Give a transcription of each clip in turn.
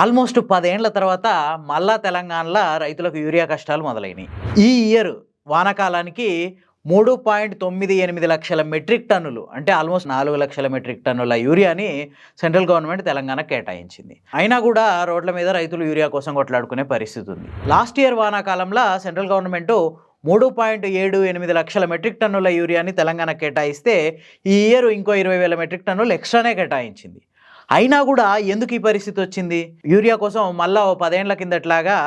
Almost పదేండ్ల తర్వాత మళ్ళా తెలంగాణలో రైతులకు యూరియా కష్టాలు మొదలైనవి ఈ ఇయర్ వానాకాలానికి మూడు పాయింట్ తొమ్మిది ఎనిమిది లక్షల మెట్రిక్ టన్నులు అంటే ఆల్మోస్ట్ నాలుగు లక్షల మెట్రిక్ టన్నుల యూరియాని సెంట్రల్ గవర్నమెంట్ తెలంగాణ కేటాయించింది. అయినా కూడా రోడ్ల మీద రైతులు యూరియా కోసం కొట్లాడుకునే పరిస్థితి ఉంది. లాస్ట్ ఇయర్ వానాకాలంలో సెంట్రల్ గవర్నమెంట్ మూడు పాయింట్ ఏడు ఎనిమిది లక్షల మెట్రిక్ టన్నుల యూరియాని తెలంగాణ కేటాయిస్తే ఈ ఇయర్ ఇంకో ఇరవై వేల మెట్రిక్ టన్నులు ఎక్స్ట్రానే కేటాయించింది. అయినా కూడా ఎందుకు ఈ పరిస్థితి వచ్చింది? యూరియా కోసం మళ్ళా ఓ పదేండ్ల కిందట్లాగా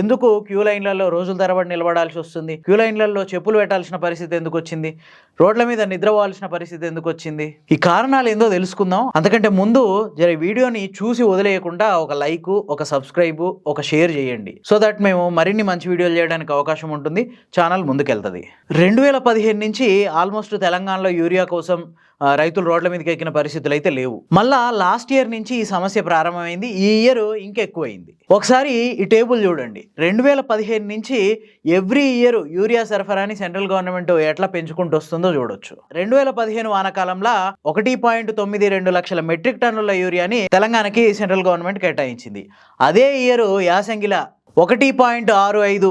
ఎందుకు క్యూ లైన్లలో రోజుల తరబడి నిలబడాల్సి వస్తుంది? క్యూ లైన్లలో చెప్పులు పెట్టాల్సిన పరిస్థితి ఎందుకు వచ్చింది? రోడ్ల మీద నిద్రపోవాల్సిన పరిస్థితి ఎందుకు వచ్చింది? ఈ కారణాలు ఏందో తెలుసుకుందాం. అంతకంటే ముందు జర వీడియోని చూసి వదిలేయకుండా ఒక లైక్ ఒక సబ్స్క్రైబ్ ఒక షేర్ చేయండి. సో దట్ మేము మరిన్ని మంచి వీడియోలు చేయడానికి అవకాశం ఉంటుంది. ఛానల్ ముందుకెళ్తుంది. రెండు వేల పదిహేను నుంచి ఆల్మోస్ట్ తెలంగాణలో యూరియా కోసం రైతులు రోడ్ల మీదకి ఎక్కిన పరిస్థితులు అయితే లేవు. మళ్ళా లాస్ట్ ఇయర్ నుంచి ఈ సమస్య ప్రారంభమైంది. ఈ ఇయర్ ఇంకెక్కువైంది. ఒకసారి ఈ టేబుల్ చూడండి. రెండు వేల పదిహేను నుంచి ఎవ్రీ ఇయర్ యూరియా సరఫరాని సెంట్రల్ గవర్నమెంట్ ఎట్లా పెంచుకుంటూ వస్తుందో చూడొచ్చు. రెండు వేల పదిహేను వానకాలంలో ఒకటి పాయింట్ తొమ్మిది రెండు లక్షల మెట్రిక్ టన్నుల యూరియాని తెలంగాణకి సెంట్రల్ గవర్నమెంట్ కేటాయించింది. అదే ఇయర్ యాసంగిల ఒకటి పాయింట్ ఆరు ఐదు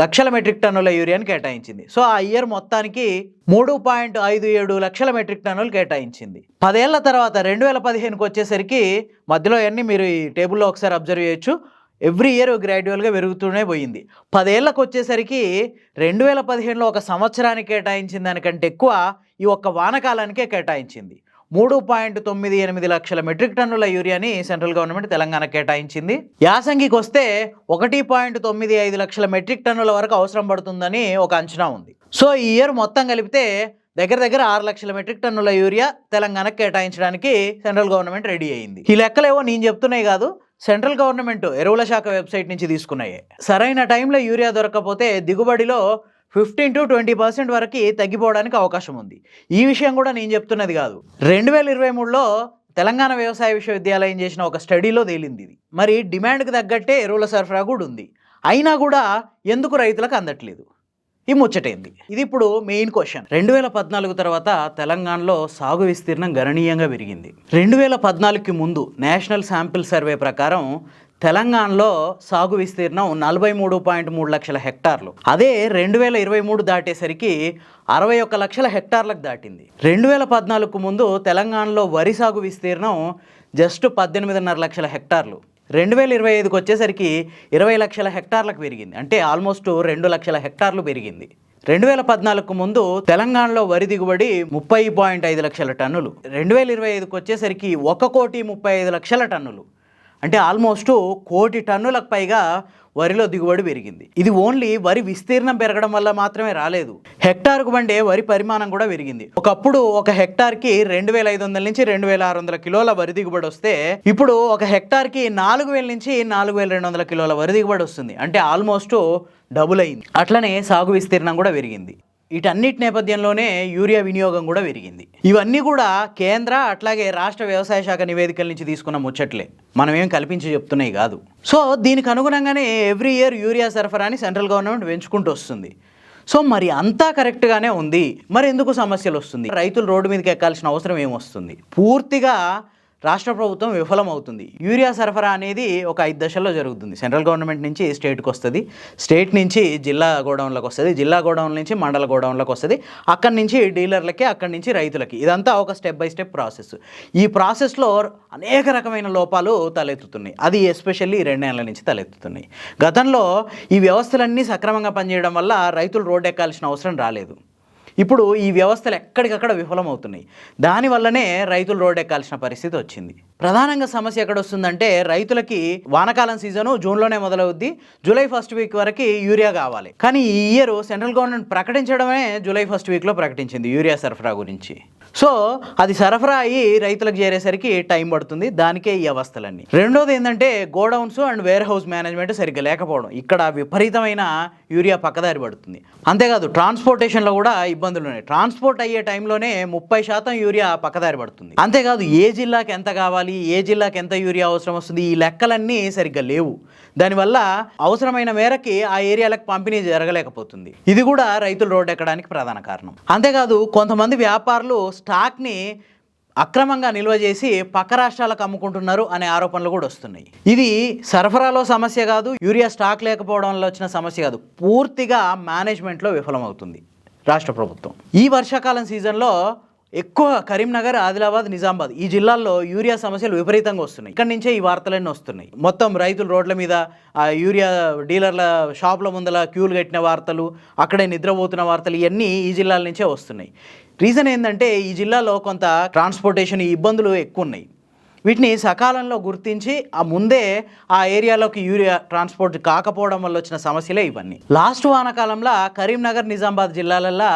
లక్షల మెట్రిక్ టన్నుల యూరియాని కేటాయించింది. సో ఆ ఇయర్ మొత్తానికి మూడు పాయింట్ ఐదు ఏడు లక్షల మెట్రిక్ టన్నులు కేటాయించింది. పదేళ్ళ తర్వాత రెండు వేల పదిహేనుకి వచ్చేసరికి మధ్యలో అన్నీ మీరు ఈ టేబుల్లో ఒకసారి అబ్జర్వ్ చేయొచ్చు. ఎవ్రీ ఇయర్ గ్రాడ్యువల్గా పెరుగుతూనే పోయింది. పదేళ్ళకు వచ్చేసరికి రెండు వేల పదిహేనులో ఒక సంవత్సరానికి కేటాయించిన దానికంటే ఎక్కువ ఈ ఒక్క వానకాలానికే కేటాయించింది. మూడు పాయింట్ తొమ్మిది ఎనిమిది లక్షల మెట్రిక్ టన్నుల యూరియాని సెంట్రల్ గవర్నమెంట్ తెలంగాణ కేటాయించింది. యాసంగికి వస్తే ఒకటి పాయింట్ తొమ్మిది ఐదు లక్షల మెట్రిక్ టన్నుల వరకు అవసరం పడుతుందని ఒక అంచనా ఉంది. సో ఈ ఇయర్ మొత్తం కలిపితే దగ్గర దగ్గర ఆరు లక్షల మెట్రిక్ టన్నుల యూరియా తెలంగాణకు కేటాయించడానికి సెంట్రల్ గవర్నమెంట్ రెడీ అయింది. ఈ లెక్కలేవో నేను చెప్తున్నాయి కాదు సెంట్రల్ గవర్నమెంట్ ఎరువుల శాఖ వెబ్సైట్ నుంచి తీసుకున్నాయి. సరైన టైంలో యూరియా దొరకకపోతే దిగుబడిలో ఫిఫ్టీన్ టు ట్వంటీ పర్సెంట్ వరకు తగ్గిపోవడానికి అవకాశం ఉంది. ఈ విషయం కూడా నేను చెప్తున్నది కాదు. రెండు వేల ఇరవై మూడులో తెలంగాణ వ్యవసాయ విశ్వవిద్యాలయం చేసిన ఒక స్టడీలో తేలింది ఇది. మరి డిమాండ్కి తగ్గట్టే ఎరువుల సరఫరా కూడా ఉంది. అయినా కూడా ఎందుకు రైతులకు అందట్లేదు? ఈ ముచ్చటైంది ఇది ఇప్పుడు మెయిన్ క్వశ్చన్ రెండు వేల పద్నాలుగు తర్వాత తెలంగాణలో సాగు విస్తీర్ణం గణనీయంగా పెరిగింది. రెండు వేల పద్నాలుగుకి ముందు నేషనల్ శాంపిల్ సర్వే ప్రకారం తెలంగాణలో సాగు విస్తీర్ణం నలభై మూడు పాయింట్ మూడు లక్షల హెక్టార్లు. అదే రెండు వేల ఇరవై మూడు దాటేసరికి అరవై ఒక్క లక్షల హెక్టార్లకు దాటింది. రెండు వేల పద్నాలుగుకు ముందు తెలంగాణలో వరి సాగు విస్తీర్ణం జస్ట్ పద్దెనిమిదిన్నర లక్షల హెక్టార్లు. రెండు వేల ఇరవై ఐదుకి వచ్చేసరికి ఇరవై లక్షల హెక్టార్లకు పెరిగింది. అంటే ఆల్మోస్ట్ రెండు లక్షల హెక్టార్లు పెరిగింది. రెండు వేల పద్నాలుగుకు ముందు తెలంగాణలో వరి దిగుబడి ముప్పై పాయింట్ ఐదు లక్షల టన్నులు. రెండు వేల ఇరవై ఐదుకి వచ్చేసరికి ఒక కోటి ముప్పై ఐదు లక్షల టన్నులు. అంటే ఆల్మోస్ట్ కోటి టన్నులకు పైగా వరిలో దిగుబడి పెరిగింది. ఇది ఓన్లీ వరి విస్తీర్ణం పెరగడం వల్ల మాత్రమే రాలేదు. హెక్టార్కు బండే వరి పరిమాణం కూడా పెరిగింది. ఒకప్పుడు ఒక హెక్టార్కి రెండు వేల ఐదు వందల నుంచి రెండు వేల ఆరు వందల కిలోల వరి దిగుబడి వస్తే ఇప్పుడు ఒక హెక్టార్కి నాలుగు వేల నుంచి నాలుగు వేల రెండు వందల కిలోల వరి దిగుబడి వస్తుంది. అంటే ఆల్మోస్ట్ డబుల్ అయింది. అట్లనే సాగు విస్తీర్ణం కూడా పెరిగింది. వీటన్నిటి నేపథ్యంలోనే యూరియా వినియోగం కూడా పెరిగింది. ఇవన్నీ కూడా కేంద్ర అట్లాగే రాష్ట్ర వ్యవసాయ శాఖ నివేదికల నుంచి తీసుకున్న ముచ్చట్లే. మనం ఏం కల్పించి చెప్తున్నాయి కాదు. సో దీనికి అనుగుణంగానే ఎవ్రీ ఇయర్ యూరియా సరఫరాని సెంట్రల్ గవర్నమెంట్ పెంచుకుంటూ వస్తుంది. సో మరి అంతా కరెక్ట్గానే ఉంది. మరి ఎందుకు సమస్యలు వస్తుంది? రైతులు రోడ్డు మీదకి ఎక్కాల్సిన అవసరం ఏమొస్తుంది పూర్తిగా రాష్ట్ర ప్రభుత్వం విఫలమవుతుంది. యూరియా సరఫరా అనేది ఒక ఐదు దశల్లో జరుగుతుంది. సెంట్రల్ గవర్నమెంట్ నుంచి స్టేట్కి వస్తుంది. స్టేట్ నుంచి జిల్లా గోడౌన్లకు వస్తుంది. జిల్లా గోడౌన్ నుంచి మండల గోడౌన్లకు వస్తుంది. అక్కడి నుంచి డీలర్లకి అక్కడి నుంచి రైతులకి. ఇదంతా ఒక స్టెప్ బై స్టెప్ ప్రాసెస్. ఈ ప్రాసెస్లో అనేక రకమైన లోపాలు తలెత్తుతున్నాయి. అది ఎస్పెషల్లీ రెండేళ్ళ నుంచి తలెత్తుతున్నాయి. గతంలో ఈ వ్యవస్థలన్నీ సక్రమంగా పనిచేయడం వల్ల రైతులు రోడ్డు ఎక్కాల్సిన అవసరం రాలేదు. ఇప్పుడు ఈ వ్యవస్థలు ఎక్కడికక్కడ విఫలమవుతున్నాయి. దానివల్లనే రైతులు రోడ్డు ఎక్కాల్సిన పరిస్థితి వచ్చింది. ప్రధానంగా సమస్య ఎక్కడ వస్తుందంటే రైతులకి వానకాలం సీజను జూన్లోనే మొదలవుద్ది. జూలై ఫస్ట్ వీక్ వరకు యూరియా కావాలి. కానీ ఈ ఇయర్ సెంట్రల్ గవర్నమెంట్ ప్రకటించడమే జూలై ఫస్ట్ వీక్లో ప్రకటించింది యూరియా సరఫరా గురించి. సో అది సరఫరా అయ్యి రైతులకు చేరేసరికి టైం పడుతుంది దానికే ఈ అవస్థలన్నీ. రెండోది ఏంటంటే godowns and warehouse management సరిగ్గా లేకపోవడం. ఇక్కడ విపరీతమైన యూరియా పక్కదారి పడుతుంది. అంతేకాదు ట్రాన్స్పోర్టేషన్లో కూడా ఇబ్బందులు ఉన్నాయి. ట్రాన్స్పోర్ట్ అయ్యే టైంలోనే ముప్పై శాతం యూరియా పక్కదారి పడుతుంది. అంతేకాదు ఏ జిల్లాకి ఎంత కావాలి ఏ జిల్లాకి ఎంత యూరియా అవసరం వస్తుంది ఈ లెక్కలన్నీ సరిగ్గా లేవు. దానివల్ల అవసరమైన మేరకి ఆ ఏరియాలకు పంపిణీ జరగలేకపోతుంది. ఇది కూడా రైతులు రోడ్డు ఎక్కడానికి ప్రధాన కారణం. అంతేకాదు కొంతమంది వ్యాపారులు స్టాక్ని అక్రమంగా నిల్వ చేసి పక్క రాష్ట్రాలకు అమ్ముకుంటున్నారు అనే ఆరోపణలు కూడా వస్తున్నాయి. ఇది సరఫరాలో సమస్య కాదు యూరియా స్టాక్ లేకపోవడం వల్ల వచ్చిన సమస్య కాదు పూర్తిగా మేనేజ్మెంట్లో విఫలమవుతుంది రాష్ట్ర ప్రభుత్వం. ఈ వర్షాకాలం సీజన్లో ఎక్కువ కరీంనగర్ ఆదిలాబాద్ నిజామాబాద్ ఈ జిల్లాల్లో యూరియా సమస్యలు విపరీతంగా వస్తున్నాయి. ఇక్కడి నుంచే ఈ వార్తలన్నీ వస్తున్నాయి. మొత్తం రైతులు రోడ్ల మీద ఆ యూరియా డీలర్ల షాపుల ముందల క్యూలు కట్టిన వార్తలు అక్కడే నిద్రపోతున్న వార్తలు ఇవన్నీ ఈ జిల్లాల నుంచే వస్తున్నాయి. రీజన్ ఏంటంటే ఈ జిల్లాలో కొంత ట్రాన్స్పోర్టేషన్ ఇబ్బందులు ఎక్కువ ఉన్నాయి వీటిని సకాలంలో గుర్తించి ఆ ముందే ఆ ఏరియాలోకి యూరియా ట్రాన్స్పోర్ట్ కాకపోవడం వల్ల వచ్చిన సమస్యలే ఇవన్నీ. లాస్ట్ వానకాలంలో కరీంనగర్ నిజామాబాద్ జిల్లాలల్లో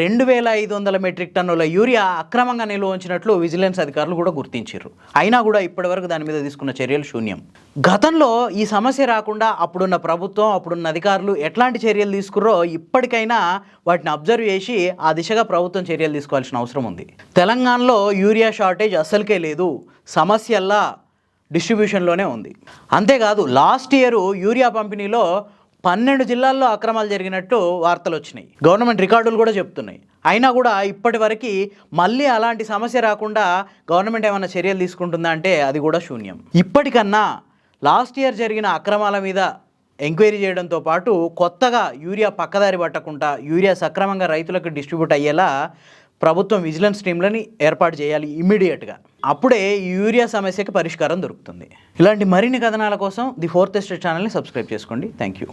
రెండు వేల ఐదు వందల మెట్రిక్ టన్నుల యూరియా అక్రమంగా నిల్వ ఉంచినట్లు విజిలెన్స్ అధికారులు కూడా గుర్తించారు అయినా కూడా ఇప్పటివరకు దాని మీద తీసుకున్న చర్యలు శూన్యం. గతంలో ఈ సమస్య రాకుండా అప్పుడున్న ప్రభుత్వం అప్పుడున్న అధికారులు ఎట్లాంటి చర్యలు తీసుకుర్రో ఇప్పటికైనా వాటిని అబ్జర్వ్ చేసి ఆ దిశగా ప్రభుత్వం చర్యలు తీసుకోవాల్సిన అవసరం ఉంది. తెలంగాణలో యూరియా షార్టేజ్ అస్సలకే లేదు. సమస్యల్లా డిస్ట్రిబ్యూషన్లోనే ఉంది. అంతేకాదు లాస్ట్ ఇయర్ యూరియా పంపిణీలో పన్నెండు జిల్లాల్లో అక్రమాలు జరిగినట్టు వార్తలు వచ్చినాయి. గవర్నమెంట్ రికార్డులు కూడా చెప్తున్నాయి. అయినా కూడా ఇప్పటి వరకు మళ్ళీ అలాంటి సమస్య రాకుండా గవర్నమెంట్ ఏమైనా చర్యలు తీసుకుంటుందా అంటే అది కూడా శూన్యం. ఇప్పటికన్నా లాస్ట్ ఇయర్ జరిగిన అక్రమాల మీద ఎంక్వైరీ చేయడంతో పాటు కొత్తగా యూరియా పక్కదారి పట్టకుండా యూరియా సక్రమంగా రైతులకు డిస్ట్రిబ్యూట్ అయ్యేలా ప్రభుత్వం విజిలెన్స్ టీంలని ఏర్పాటు చేయాలి ఇమీడియట్గా అప్పుడే యూరియా సమస్యకి పరిష్కారం దొరుకుతుంది. ఇలాంటి మరిన్ని కథనాల కోసం ది ఫోర్త్ ఎస్టేట్ ఛానల్ని సబ్స్క్రైబ్ చేసుకోండి. Thank you